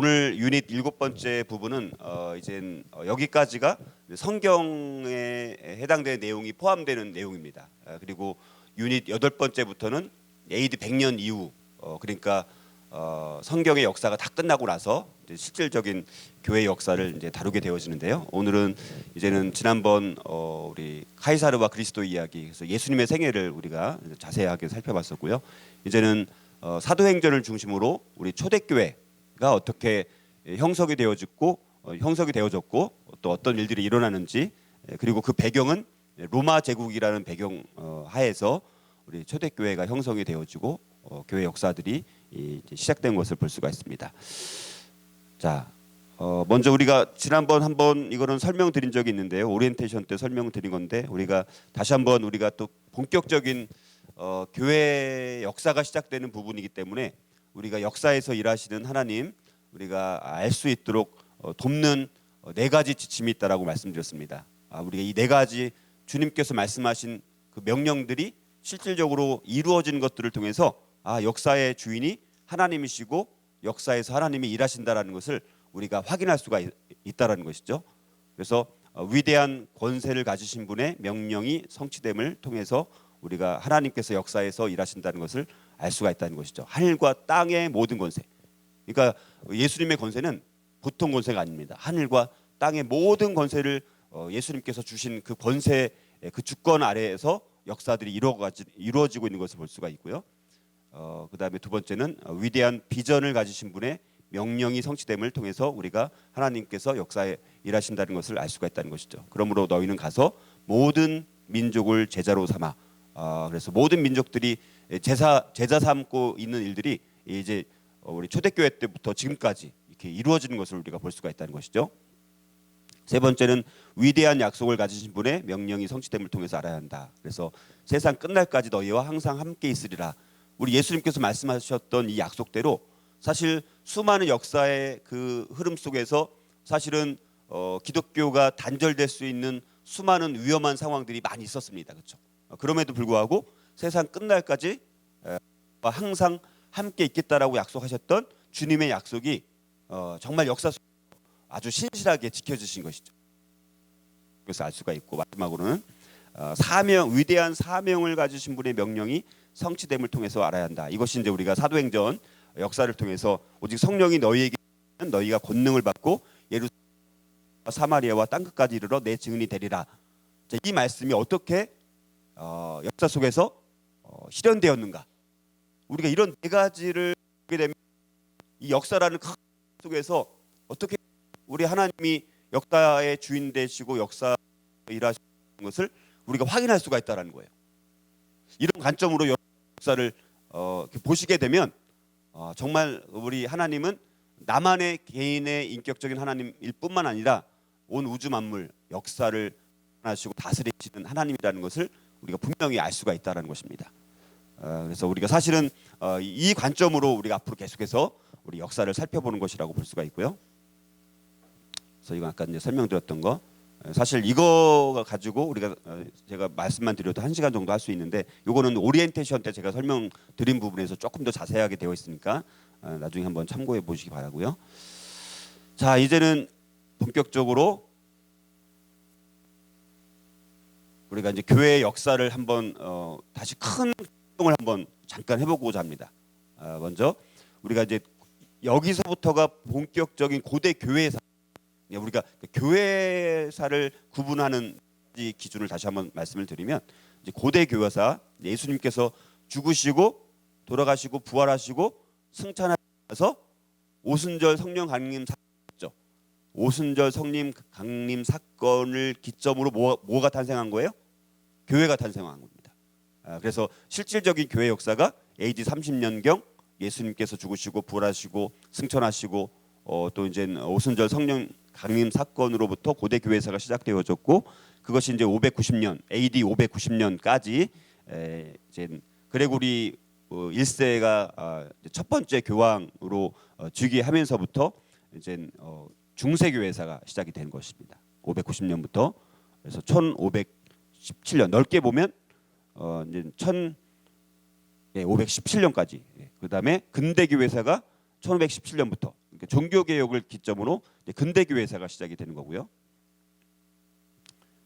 오늘 유닛 일곱 번째 부분은 어, 이제 여기까지가 성경에 해당되는 내용이 포함되는 내용입니다. 아, 그리고 유닛 여덟 번째부터는 AD 100년 이후 어, 그러니까 어, 성경의 역사가 다 끝나고 나서 실질적인 교회 역사를 이제 다루게 되어지는데요. 오늘은 이제는 지난번 어, 우리 카이사르와 그리스도 이야기, 그래서 예수님의 생애를 우리가 자세하게 살펴봤었고요. 이제는 어, 사도행전을 중심으로 우리 초대교회 가 어떻게 형성이 되어졌고 어, 형성이 되어졌고 또 어떤 일들이 일어나는지 예, 그리고 그 배경은 로마 제국이라는 배경 어, 하에서 우리 초대교회가 형성이 되어지고 어, 교회 역사들이 시작된 것을 볼 수가 있습니다. 자, 어, 먼저 우리가 지난번 한번 이거는 설명드린 적이 있는데요. 오리엔테이션 때 설명드린 건데 우리가 다시 한번 우리가 또 본격적인 어, 교회 역사가 시작되는 부분이기 때문에 우리가 역사에서 일하시는 하나님 우리가 알 수 있도록 어, 돕는 어, 네 가지 지침이 있다라고 말씀드렸습니다. 아, 우리가 이 네 가지 주님께서 말씀하신 그 명령들이 실질적으로 이루어지는 것들을 통해서 아 역사의 주인이 하나님이시고 역사에서 하나님이 일하신다라는 것을 우리가 확인할 수가 있, 있다라는 것이죠. 그래서 어, 위대한 권세를 가지신 분의 명령이 성취됨을 통해서 우리가 하나님께서 역사에서 일하신다는 것을 알 수가 있다는 것이죠. 하늘과 땅의 모든 권세. 그러니까 예수님의 권세는 보통 권세가 아닙니다. 하늘과 땅의 모든 권세를 어, 예수님께서 주신 그 권세 그 주권 아래에서 역사들이 이루어지고 있는 것을 볼 수가 있고요. 어, 그다음에 두 번째는 어, 위대한 비전을 가지신 분의 명령이 성취됨을 통해서 우리가 하나님께서 역사에 일하신다는 것을 알 수가 있다는 것이죠. 그러므로 너희는 가서 모든 민족을 제자로 삼아. 아, 그래서 모든 민족들이 제사 제자 삼고 있는 일들이 이제 어, 우리 초대교회 때부터 지금까지 이렇게 이루어지는 것을 우리가 볼 수가 있다는 것이죠. 세 번째는 위대한 약속을 가지신 분의 명령이 성취됨을 통해서 알아야 한다. 그래서 세상 끝날까지 너희와 항상 함께 있으리라. 우리 예수님께서 말씀하셨던 이 약속대로 사실 수많은 역사의 그 흐름 속에서 사실은 어, 기독교가 단절될 수 있는 수많은 위험한 상황들이 많이 있었습니다. 그렇죠? 어, 그럼에도 불구하고 세상 끝날까지 에, 항상 함께 있겠다라고 약속하셨던 주님의 약속이 어, 정말 역사 속 아주 신실하게 지켜주신 것이죠. 그래서 알 수가 있고 마지막으로는 어, 사명 위대한 사명을 가지신 분의 명령이 성취됨을 통해서 알아야 한다. 이것이 이제 우리가 사도행전 역사를 통해서 오직 성령이 너희에게 너희가 권능을 받고 예루살렘 사마리아와 땅 끝까지 이르러 내 증인이 되리라. 자, 이 말씀이 어떻게 어, 역사 속에서 어, 실현되었는가? 우리가 이런 네 가지를 보게 되면 이 역사라는 큰 속에서 어떻게 우리 하나님이 역사의 주인 되시고 역사 일하시는 것을 우리가 확인할 수가 있다라는 거예요. 이런 관점으로 역사를 어, 보시게 되면 어, 정말 우리 하나님은 나만의 개인의 인격적인 하나님일 뿐만 아니라 온 우주 만물 역사를 하시고 다스리시는 하나님이라는 것을 우리가 분명히 알 수가 있다라는 것입니다. 어, 그래서 우리가 사실은 어, 이 관점으로 우리가 앞으로 계속해서 우리 역사를 살펴보는 것이라고 볼 수가 있고요. 그래서 이거 아까 이제 설명드렸던 거 어, 사실 이거 가지고 우리가 어, 제가 말씀만 드려도 한 시간 정도 할 수 있는데 이거는 오리엔테이션 때 제가 설명드린 부분에서 조금 더 자세하게 되어 있으니까 어, 나중에 한번 참고해 보시기 바라고요. 자 이제는 본격적으로 우리가 이제 교회의 역사를 한번 어, 다시 큰 활동을 한번 잠깐 해보고자 합니다. 아, 먼저 우리가 이제 여기서부터가 본격적인 고대 교회사 우리가 교회사를 구분하는 이 기준을 다시 한번 말씀을 드리면 이제 고대 교회사 예수님께서 죽으시고 돌아가시고 부활하시고 승천하셔서 오순절 성령 강림 사건죠. 오순절 성령 강림 사건을 기점으로 뭐, 뭐가 탄생한 거예요? 교회가 탄생한 겁니다. 아, 그래서 실질적인 교회 역사가 AD 30년경 예수님께서 죽으시고 부활하시고 승천하시고 어, 또 이제 오순절 성령 강림 사건으로부터 고대 교회사가 시작되어졌고 그것이 이제 590년 AD 590년까지 에, 이제 그레고리 어, 1세가 아, 첫 번째 교황으로 어, 즉위하면서부터 이제 어, 중세 교회사가 시작이 된 것입니다. 590년부터 그래서 1517년 넓게 보면 어, 이제 1 517년까지 예, 그다음에 근대 교 회사가 1517년부터 그러니까 종교 개혁을 기점으로 이제 근대 교 회사가 시작이 되는 거고요.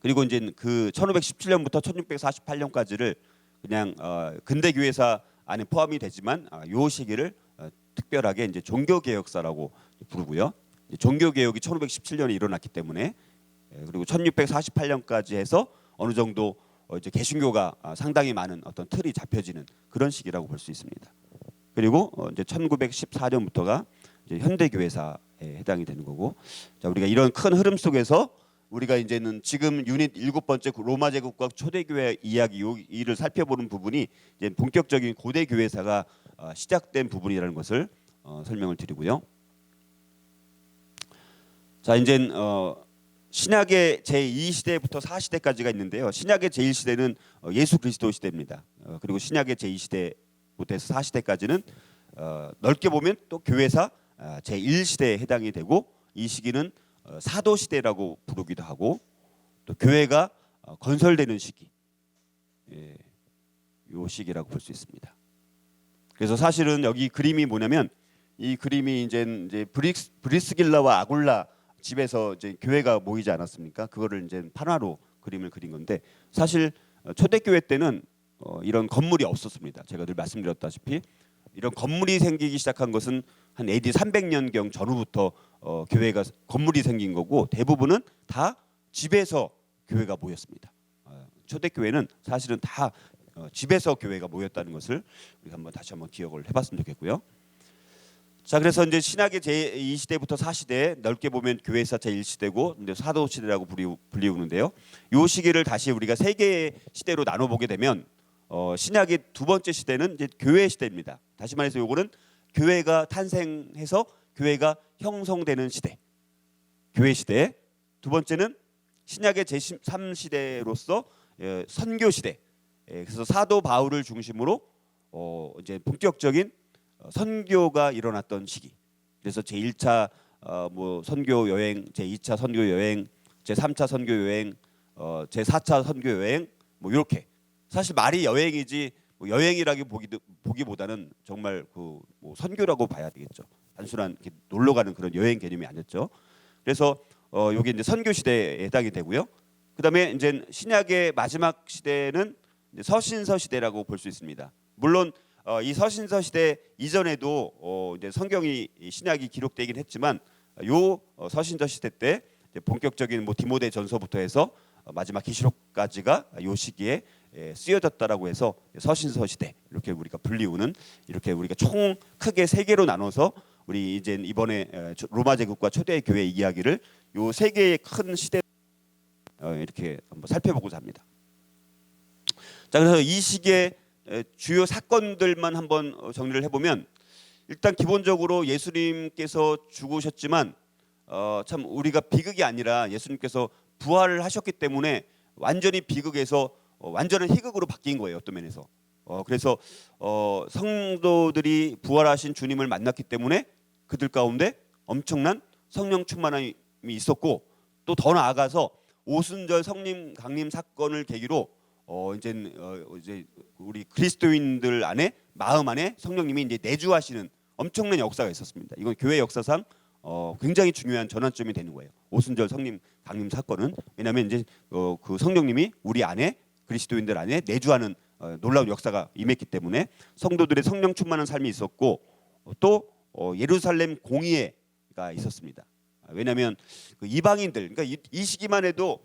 그리고 이제 그 1517년부터 1648년까지를 그냥 어, 근대 교 회사 안에 포함이 되지만 아, 요 시기를 어, 특별하게 이제 종교 개혁사라고 부르고요. 종교 개혁이 1517년에 일어났기 때문에 예, 그리고 1648년까지 해서 어느 정도 어, 이제 개신교가 아, 상당히 많은 어떤 틀이 잡혀지는 그런 시기라고 볼 수 있습니다. 그리고 어, 이제 1914년부터가 이제 현대 교회사에 해당이 되는 거고, 자 우리가 이런 큰 흐름 속에서 우리가 이제는 지금 유닛 일곱 번째 로마 제국과 초대교회 이야기 요 이를 살펴보는 부분이 이제 본격적인 고대 교회사가 어, 시작된 부분이라는 것을 어, 설명을 드리고요. 자 이제 어, 신약의 제2 시대부터 4 시대까지가 있는데요. 신약의 제1 시대는 어, 예수 그리스도 시대입니다. 어, 그리고 신약의 제2 시대부터 해서 4 시대까지는 어, 넓게 보면 또 교회사 아, 제1 시대에 해당이 되고 이 시기는 어, 사도 시대라고 부르기도 하고 또 교회가 어, 건설되는 시기, 예, 요 시기라고 볼 수 있습니다. 그래서 사실은 여기 그림이 뭐냐면 이 그림이 이제 이제 브릭스, 브리스길라와 아굴라 집에서 이제 교회가 모이지 않았습니까? 그거를 이제 판화로 그림을 그린 건데 사실 어, 초대교회 때는 어, 이런 건물이 없었습니다. 제가 늘 말씀드렸다시피 이런 건물이 생기기 시작한 것은 한 AD 300년경 전후부터 어, 교회가 건물이 생긴 거고 대부분은 다 집에서 교회가 모였습니다. 어, 초대교회는 사실은 다 어, 집에서 교회가 모였다는 것을 우리가 한번 다시 한번 기억을 해봤으면 좋겠고요. 자 그래서 이제 신학의 제 2시대부터 4시대 넓게 보면 교회사 제 1시대고 이제 사도 시대라고 불리우, 불리우 는데요. 요 시기를 다시 우리가 세 개의 시대로 나눠 보게 되면 어, 신약의 두 번째 시대는 이제 교회 시대입니다. 다시 말해서 요거는 교회가 탄생해서 교회가 형성되는 시대. 교회 시대. 두 번째는 신약의 제 3 시대로서 예, 선교 시대. 예, 그래서 사도 바울을 중심으로 어, 이제 본격적인 어, 선교가 일어났던 시기. 그래서 제 1차 어, 뭐 선교 여행, 제 2차 선교 여행, 제 3차 선교 여행, 어, 제 4차 선교 여행 뭐 이렇게 사실 말이 여행이지 뭐 여행이라기 보기보다는 정말 그 뭐 선교라고 봐야 되겠죠. 단순한 놀러 가는 그런 여행 개념이 아니었죠. 그래서 어 요게 이제 선교 시대에 해당이 되고요. 그다음에 이제 신약의 마지막 시대는 서신서 시대라고 볼 수 있습니다. 물론 어, 이 서신서 시대 이전에도 어, 이제 성경이 이 신약이 기록되긴 했지만 요 어, 서신서 시대 때 본격적인 뭐 디모데 전서부터 해서 어, 마지막 기시록까지가 요 시기에 예, 쓰여졌다라고 해서 서신서 시대 이렇게 우리가 불리우는 이렇게 우리가 총 크게 세 개로 나눠서 우리 이제 이번에 로마 제국과 초대 교회 이야기를 요 세 개의 큰 시대 어, 이렇게 한번 살펴보고자 합니다. 자 그래서 이 시기에 에, 주요 사건들만 한번 어, 정리를 해보면 일단 기본적으로 예수님께서 죽으셨지만 어, 참 우리가 비극이 아니라 예수님께서 부활을 하셨기 때문에 완전히 비극에서 어, 완전한 희극으로 바뀐 거예요 어떤 면에서. 어, 그래서 어, 성도들이 부활하신 주님을 만났기 때문에 그들 가운데 엄청난 성령 충만함이 있었고 또 더 나아가서 오순절 성림 강림 사건을 계기로 어 이제 어 이제 우리 그리스도인들 안에 마음 안에 성령님이 이제 내주하시는 엄청난 역사가 있었습니다. 이건 교회 역사상 어 굉장히 중요한 전환점이 되는 거예요. 오순절 성림 강림 사건은 왜냐하면 이제 어 그 성령님이 우리 안에 그리스도인들 안에 내주하는 어, 놀라운 역사가 임했기 때문에 성도들의 성령 충만한 삶이 있었고 어, 또 어, 예루살렘 공의회가 있었습니다. 아, 왜냐하면 그 이방인들, 그러니까 이, 이 시기만 해도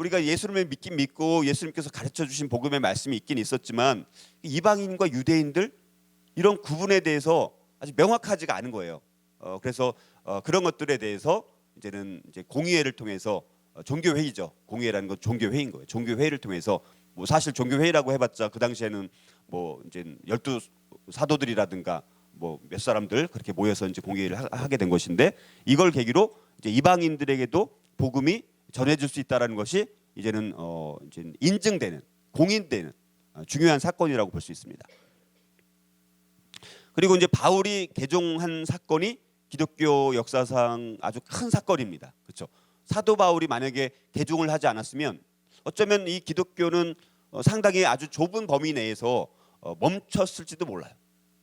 우리가 예수님을 믿긴 믿고 예수님께서 가르쳐 주신 복음의 말씀이 있긴 있었지만 이방인과 유대인들 이런 구분에 대해서 아직 명확하지가 않은 거예요. 어, 그래서 어, 그런 것들에 대해서 이제는 이제 공의회를 통해서 어, 종교 회의죠. 공의회라는 건 종교 회의인 거예요. 종교 회의를 통해서 뭐 사실 종교 회의라고 해봤자 그 당시에는 뭐 이제 열두 사도들이라든가 뭐 몇 사람들 그렇게 모여서 이제 공의회를 하, 하게 된 것인데 이걸 계기로 이제 이방인들에게도 복음이 전해질 수 있다라는 것이 이제는 어 이제 인증되는 공인되는 어, 중요한 사건이라고 볼 수 있습니다. 그리고 이제 바울이 개종한 사건이 기독교 역사상 아주 큰 사건입니다. 그렇죠? 사도 바울이 만약에 개종을 하지 않았으면 어쩌면 이 기독교는 어, 상당히 아주 좁은 범위 내에서 어, 멈췄을지도 몰라요.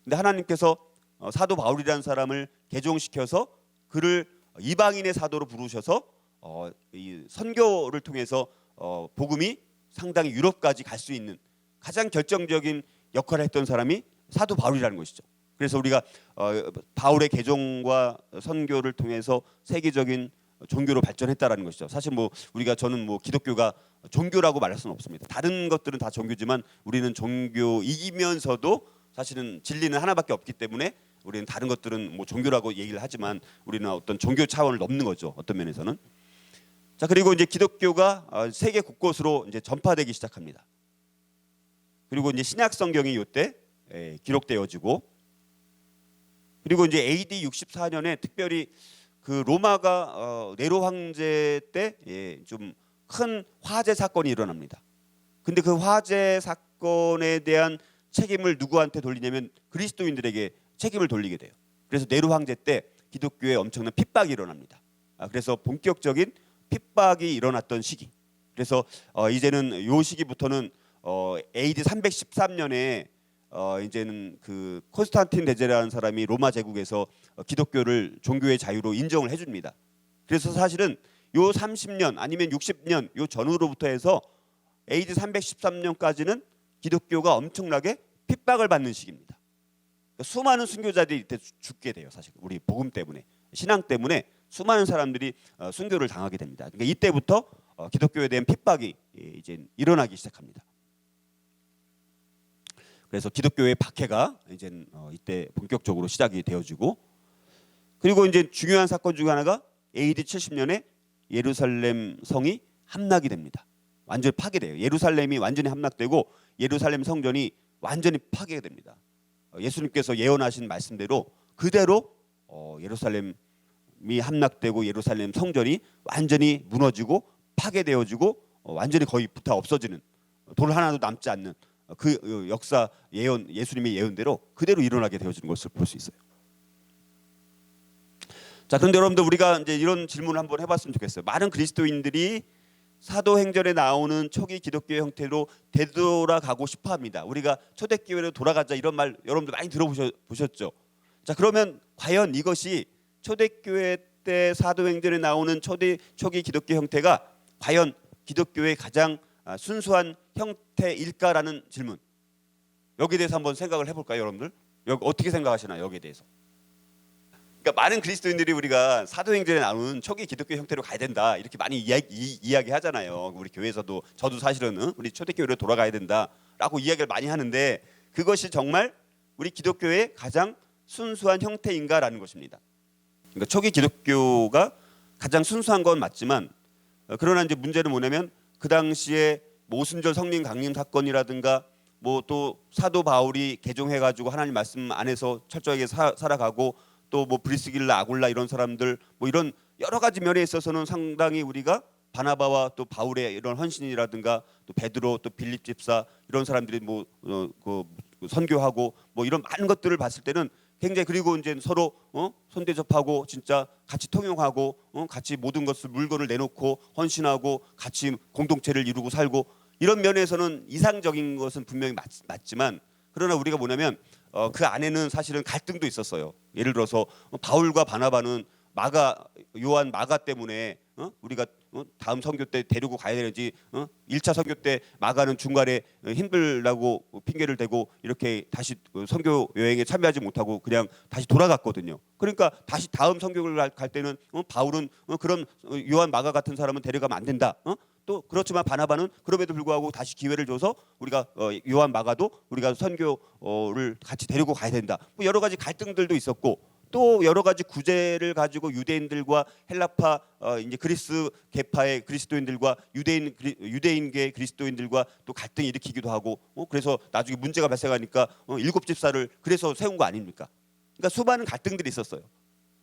근데 하나님께서 어, 사도 바울이라는 사람을 개종시켜서 그를 이방인의 사도로 부르셔서 어, 이 선교를 통해서 어, 복음이 상당히 유럽까지 갈 수 있는 가장 결정적인 역할을 했던 사람이 사도 바울이라는 것이죠. 그래서 우리가 어, 바울의 개종과 선교를 통해서 세계적인 종교로 발전했다라는 것이죠. 사실 뭐 우리가 저는 뭐 기독교가 종교라고 말할 수는 없습니다. 다른 것들은 다 종교지만 우리는 종교이면서도 사실은 진리는 하나밖에 없기 때문에 우리는 다른 것들은 뭐 종교라고 얘기를 하지만 우리는 어떤 종교 차원을 넘는 거죠. 어떤 면에서는. 자 그리고 이제 기독교가 어, 세계 곳곳으로 이제 전파되기 시작합니다. 그리고 이제 신약 성경이 이때 예, 기록되어지고 그리고 이제 AD 64년에 특별히 그 로마가 어, 네로 황제 때 좀 큰 화재 사건이 일어납니다. 근데 그 화재 사건에 대한 책임을 누구한테 돌리냐면 그리스도인들에게 책임을 돌리게 돼요. 그래서 네로 황제 때 기독교에 엄청난 핍박이 일어납니다. 아, 그래서 본격적인 핍박이 일어났던 시기. 그래서 어, 이제는 요 시기부터는 어, AD 313년에 어, 이제는 그 콘스탄틴 대제라는 사람이 로마 제국에서 어, 기독교를 종교의 자유로 인정을 해줍니다. 그래서 사실은 요 30년 아니면 60년 요 전후로부터 해서 AD 313년까지는 기독교가 엄청나게 핍박을 받는 시기입니다. 그러니까 수많은 순교자들이 이때 죽- 죽게 돼요. 사실 우리 복음 때문에 신앙 때문에 수많은 사람들이 어, 순교를 당하게 됩니다. 그러니까 이때부터 어, 기독교에 대한 핍박이 예, 이제 일어나기 시작합니다. 그래서 기독교의 박해가 이제 어, 이때 본격적으로 시작이 되어지고 그리고 이제 중요한 사건 중 하나가 AD 70년에 예루살렘 성이 함락이 됩니다. 완전히 파괴돼요. 예루살렘이 완전히 함락되고 예루살렘 성전이 완전히 파괴됩니다. 어, 예수님께서 예언하신 말씀대로 그대로 어, 예루살렘 이 함락되고 예루살렘 성전이 완전히 무너지고 파괴되어지고 어, 완전히 거의 부타 없어지는 어, 돌 하나도 남지 않는 어, 그 어, 역사 예언 예수님의 예언대로 그대로 일어나게 되어지는 것을 볼 수 있어요. 자, 그런데 여러분들 우리가 이제 이런 질문을 한번 해봤으면 좋겠어요. 많은 그리스도인들이 사도행전에 나오는 초기 기독교의 형태로 되돌아가고 싶어합니다. 우리가 초대교회로 돌아가자 이런 말 여러분들 많이 들어보셨죠? 자, 그러면 과연 이것이 초대교회 때 사도행전에 나오는 초대 초기 기독교 형태가 과연 기독교의 가장 아, 순수한 형태일까라는 질문. 여기에 대해서 한번 생각을 해볼까요, 여러분들? 여기 어떻게 생각하시나요, 여기에 대해서? 그러니까 많은 그리스도인들이 우리가 사도행전에 나오는 초기 기독교 형태로 가야 된다 이렇게 많이 이야기, 하잖아요. 우리 교회에서도 저도 사실은 응? 우리 초대교회로 돌아가야 된다라고 이야기를 많이 하는데 그것이 정말 우리 기독교의 가장 순수한 형태인가라는 것입니다. 그러니까 초기 기독교가 가장 순수한 건 맞지만 어, 그러나 이제 문제는 뭐냐면 그 당시에 뭐 오순절 성령 강림 사건이라든가 뭐 또 사도 바울이 개종해 가지고 하나님 말씀 안에서 철저하게 사, 살아가고 또 뭐 브리스길라 아굴라 이런 사람들 뭐 이런 여러 가지 면에 있어서는 상당히 우리가 바나바와 또 바울의 이런 헌신이라든가 또 베드로 또 빌립 집사 이런 사람들이 뭐 어, 그 선교하고 뭐 이런 많은 것들을 봤을 때는 굉장히 그리고 이제 서로 어? 손대접하고 진짜 같이 통용하고 어? 같이 모든 것을 물건을 내놓고 헌신하고 같이 공동체를 이루고 살고 이런 면에서는 이상적인 것은 분명히 맞, 맞지만 그러나 우리가 뭐냐면 어, 그 안에는 사실은 갈등도 있었어요. 예를 들어서 어, 바울과 바나바는 마가 요한 마가 때문에 어? 우리가 어? 다음 선교 때 데리고 가야 되는지 어? 1차 선교 때 마가는 중간에 어, 힘들다고 핑계를 대고 이렇게 다시 어, 선교 여행에 참여하지 못하고 그냥 다시 돌아갔거든요. 그러니까 다시 다음 선교를 갈, 갈 때는 어? 바울은 어? 그런 어, 요한 마가 같은 사람은 데려가면 안 된다. 어? 또 그렇지만 바나바는 그럼에도 불구하고 다시 기회를 줘서 우리가 어, 요한 마가도 우리가 선교를 같이 데리고 가야 된다. 뭐 여러 가지 갈등들도 있었고 또 여러 가지 구제를 가지고 유대인들과 헬라파 어, 이제 그리스 계파의 그리스도인들과 유대인 그리, 유대인계 그리스도인들과 또 갈등이 일으키기도 하고 어, 그래서 나중에 문제가 발생하니까 어, 일곱 집사를 그래서 세운 거 아닙니까? 그러니까 수많은 갈등들이 있었어요.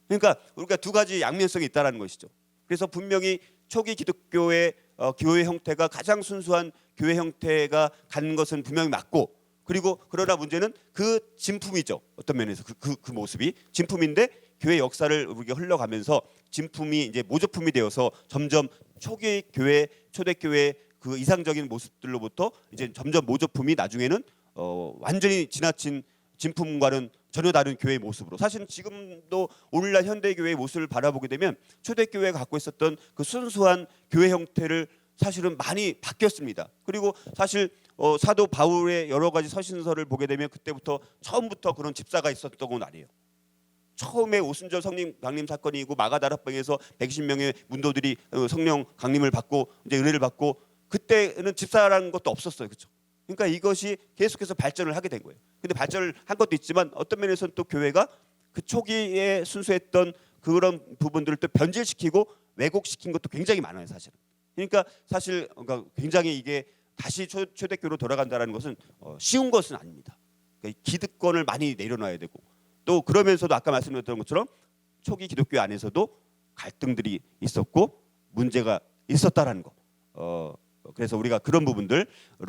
그러니까 우리가 두 가지 양면성이 있다라는 것이죠. 그래서 분명히 초기 기독교의 어, 교회 형태가 가장 순수한 교회 형태가 갖는 것은 분명히 맞고 그리고 그러나 문제는 그 진품이죠. 어떤 면에서 그, 그, 그 모습이 진품인데 교회 역사를 우리가 흘러가면서 진품이 이제 모조품이 되어서 점점 초기 교회 초대교회 그 이상적인 모습들로부터 이제 점점 모조품이 나중에는 어, 완전히 지나친 진품과는 전혀 다른 교회의 모습으로 사실은 지금도 오늘날 현대 교회의 모습을 바라보게 되면 초대 교회가 갖고 있었던 그 순수한 교회 형태를 사실은 많이 바뀌었습니다. 그리고 사실 어, 사도 바울의 여러 가지 서신서를 보게 되면 그때부터 처음부터 그런 집사가 있었던 건 아니에요. 처음에 오순절 성령 강림 사건이고 마가다락방에서 120명의 문도들이 어, 성령 강림을 받고 이제 은혜를 받고 그때는 집사라는 것도 없었어요. 그렇죠? 그러니까 이것이 계속해서 발전을 하게 된 거예요. 근데 발전을 한 것도 있지만 어떤 면에서는 또 교회가 그 초기에 순수했던 그런 부분들을 또 변질시키고 왜곡시킨 것도 굉장히 많아요, 사실은. 그러니까 사실 그러니까 굉장히 이게 다시 초, 초대교로 돌아간다라는 것은 어, 쉬운 것은 아닙니다. 그러니까 이 기득권을 많이 내려놔야 되고 또 그러면서도 아까 말씀드렸던 것처럼 초기 기독교 안에서도 갈등들이 있었고 문제가 있었다라는 거. 어, 그래서 우리가 그런 부분들을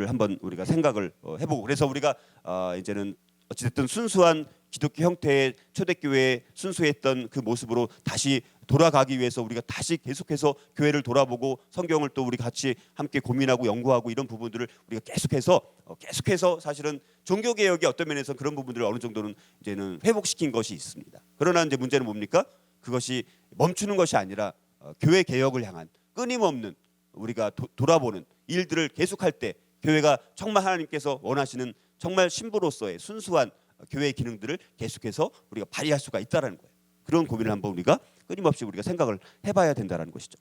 한번 우리가 생각을 어, 해보고 그래서 우리가 어, 이제는 어찌됐든 순수한 기독교 형태의 초대교회의 순수했던 그 모습으로 다시 돌아가기 위해서 우리가 다시 계속해서 교회를 돌아보고 성경을 또 우리 같이 함께 고민하고 연구하고 이런 부분들을 우리가 계속해서 어, 계속해서 사실은 종교 개혁의 어떤 면에서 그런 부분들을 어느 정도는 이제는 회복시킨 것이 있습니다. 그러나 이제 문제는 뭡니까? 그것이 멈추는 것이 아니라 어, 교회 개혁을 향한 끊임없는 우리가 도, 돌아보는 일들을 계속할 때 교회가 정말 하나님께서 원하시는 정말 신부로서의 순수한 교회의 기능들을 계속해서 우리가 발휘할 수가 있다라는 거예요. 그런 고민을 한번 우리가 끊임없이 우리가 생각을 해봐야 된다라는 것이죠.